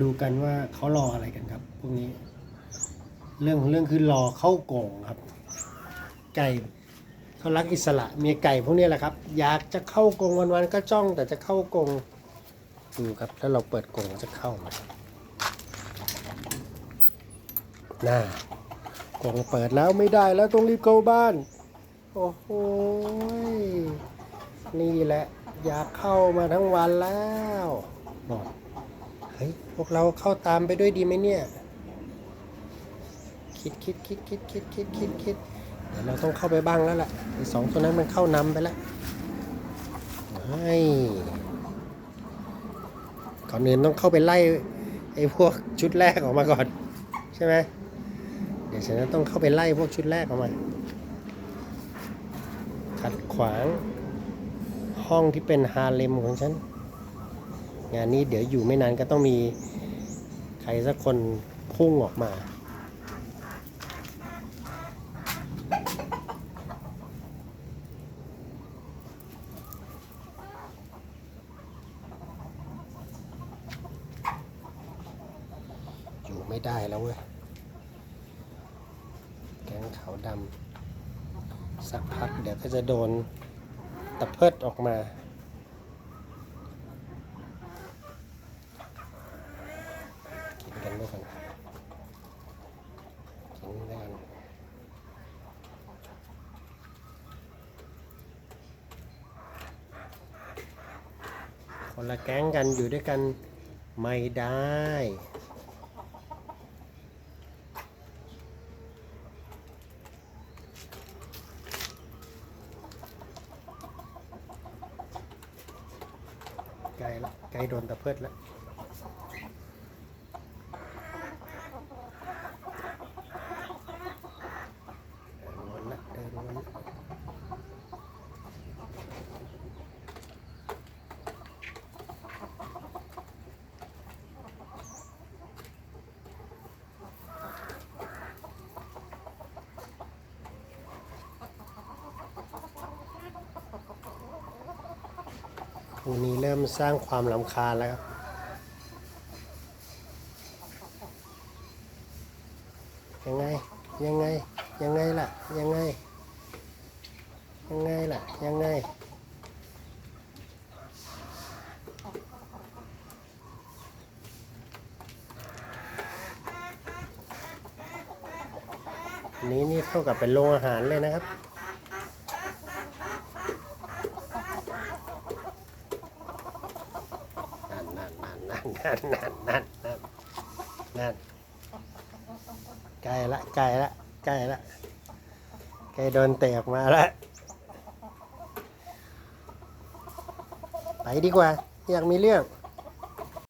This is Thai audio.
ดูกันว่าเขารออะไรกันครับ พวกนี้ เรื่องของเรื่องคือรอเข้ากรงครับ ไก่เขารักอิสระมีไก่พวกนี้แหละครับ อยากจะเข้ากรงวันๆก็จ้องแต่จะเข้ากรงดูครับถ้าเราเปิดกรงจะเข้าไหมน่ากรงเปิดแล้วไม่ได้แล้วต้องรีบเข้าบ้าน โอ้โหยนี่แหละ อยากเข้ามาทั้งวันแล้วบอก เฮ้ยพวกเราเข้าตามไปด้วยดีไหมเนี่ย คิดคิดคิดคิดคิดคิดคิดคิดเดี๋ยวเราต้องเข้าไปบ้างแล้วล่ะไอสองตัวนั้นมันเข้านำไปแล้วให้ก่อนอื่นต้องเข้าไปไล่ไอ้พวกชุดแรกออกมาก่อน ใช่ไหมเดี๋ยวฉันต้องเข้าไปไล่พวกชุดแรกออกมา ขัดขวางห้องที่เป็นฮาเลมของฉัน งานนี้เดี๋ยวอยู่ไม่นานก็ต้องมีใครสักคนพุ่งออกมา อยู่ไม่ได้แล้วเว้ย แก๊งขาวดำสักพักเดี๋ยวก็จะโดนตะเพิดออกมา กันด้วยกันกินด้วกันคนละแก๊งกันอยู่ด้วยกันไม่ได้ไกลละไกลโดนตะเพิดแล้ว เดินวนละเดินวนละ คู่นี้เริ่มสร้างความลำคาญแล้วครับยังไงยังไงยังไงล่ะยังไงยังไงล่ะยังไงนนี้นี่เท่ากับเป็นโรงอาหารเลยนะครับ นั่นนั่นนั่นนั่นนั่นไกลละไกลละไกลละไกลโดนเตะออกมาละไปดีกว่า อยากมีเรื่อง